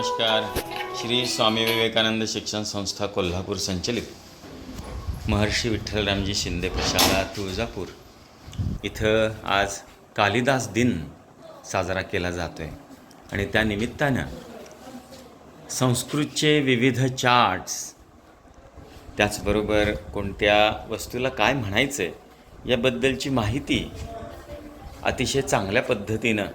नमस्कार. श्री स्वामी विवेकानंद शिक्षण संस्था कोल्हापूर संचलित. महर्षी विठ्ठलरामजी शिंदे प्रशाला तुळजापूर. इथं आज कालिदास दिन साजरा केला जातो आहे आणि त्या निमित्तानं संस्कृतचे विविध चार्ट्स त्याचबरोबर कोणत्या वस्तूला काय म्हणायचं आहे याबद्दलची माहिती अतिशय चांगल्या पद्धतीनं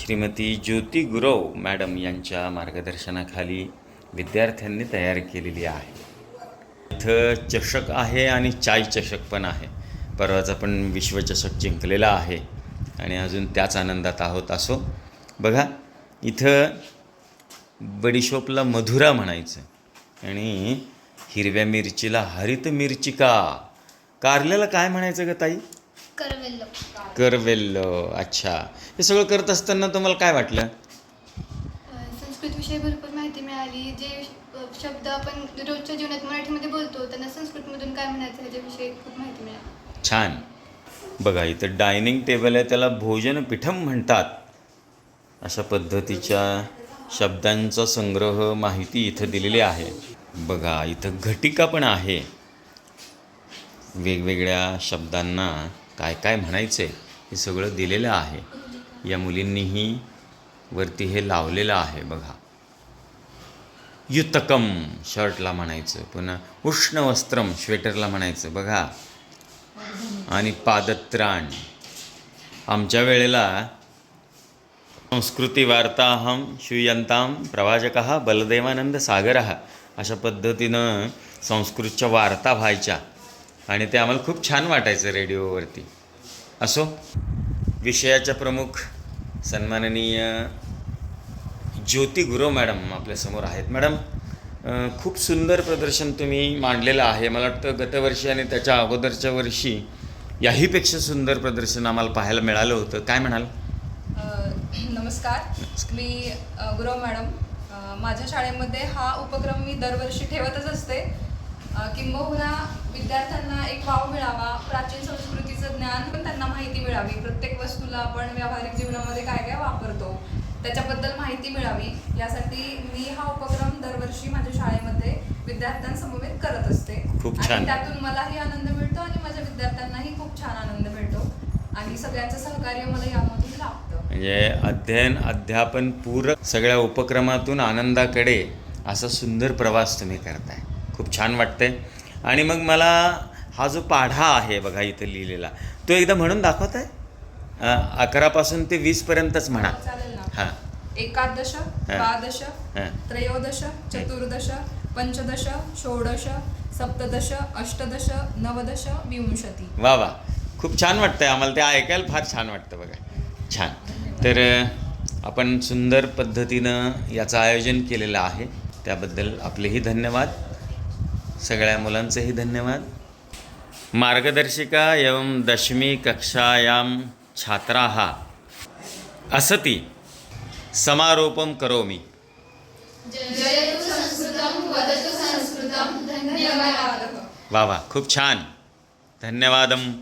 श्रीमती ज्योती गुरव मॅडम यांच्या मार्गदर्शनाखाली विद्यार्थ्यांनी तयार केलेली आहे. इथं चषक आहे आणि चाय चषक पण आहे. परवाचा पण विश्वचषक जिंकलेला आहे आणि अजून त्याच आनंदात आहोत असो. बघा इथं बडीशोपला मधुरा म्हणायचं आणि हिरव्या मिरचीला हरित मिरचिका. कारल्याला काय म्हणायचं ग ताई? करवेल्लो. करवेल्ल अच्छा. हे सगळं करत असताना तुम्हाला काय वाटलं? संस्कृत विषयी भरपूर माहिती मिळाली. जे शब्द आपण रोजच्या जीवनात मराठीमध्ये बोलतो त्यांना संस्कृतमधून काय म्हणायचं ह्याच्याविषयी खूप माहिती मिळाली. छान. बघा इथं डायनिंग टेबल आहे त्याला भोजनपीठम म्हणतात. अशा पद्धतीच्या शब्दांचा संग्रह माहिती इथं दिलेली आहे. बघा इथं घटिका पण आहे. वेगवेगळ्या शब्दांना काय काय म्हणायचं आहे हे सगळं दिलेलं आहे. या मुलींनीही वरती हे लावलेलं आहे बघा. युतकम शर्टला म्हणायचं पुन्हा उष्ण वस्त्रम स्वेटरला म्हणायचं बघा. आणि पादत्राण. आमच्या वेळेला संस्कृती वार्ताहम श्रूयंताम प्रवाचक बलदेवानंद सागर. अशा पद्धतीनं संस्कृतच्या वार्ता व्हायच्या. आणि ते आम्हाला खूप छान वाटायचं रेडिओवरती. असो विषयाच्या प्रमुख सन्माननीय ज्योती गुरव मॅडम आपल्यासमोर आहेत. मॅडम खूप सुंदर प्रदर्शन तुम्ही मांडलेलं आहे. मला वाटतं गतवर्षी आणि त्याच्या अगोदरच्या वर्षी याहीपेक्षा सुंदर प्रदर्शन आम्हाला पाहायला मिळालं होतं. काय म्हणाल? नमस्कार. मी गुरव मॅडम. माझ्या शाळेमध्ये हा उपक्रम मी दरवर्षी ठेवतच असते. किंबहुना विद्यार्थ्यांना एक वाव मिळावा प्राचीन संस्कृतीचं ज्ञान पण त्यांना माहिती मिळावी. प्रत्येक वस्तूला आपण व्यावहारिक जीवनामध्ये काय काय वापरतो त्याच्याबद्दल माहिती मिळावी. यासाठी मी हा उपक्रम दरवर्षी माझ्या शाळेमध्ये विद्यार्थ्यांसमवेत करत असते. खूप आणि. त्यातून मलाही आनंद मिळतो आणि माझ्या विद्यार्थ्यांनाही खूप छान आनंद मिळतो. आणि सगळ्यांचं सहकार्य मला यामधून लाभतं. म्हणजे अध्ययन अध्यापन पूरक सगळ्या उपक्रमातून आनंदाकडे असा सुंदर प्रवास तुम्ही करताय. खूप छान वाटतंय. आणि मग मला हा जो पाढा आहे बघा इथं लिहिलेला तो एकदा म्हणून दाखवत आहे अकरापासून ते वीसपर्यंतच म्हणा. ना. हां. एकादश द्वादश हां. त्रयोदश चतुर्दश पंचदश षोडश सप्तदश अष्टदश नवदश विंशती. वा वा. खूप छान वाटतंय आम्हाला. ते ऐकायला फार छान वाटतं बघा. छान. तर आपण सुंदर पद्धतीनं याचं आयोजन केलेलं आहे. त्याबद्दल आपलेही धन्यवाद. सगळ्या मुलांचेही धन्यवाद. मार्गदर्शिका एवं दशमी कक्षायां छात्राः असति समारोपं करोमि. वा वा खूप छान. धन्यवादं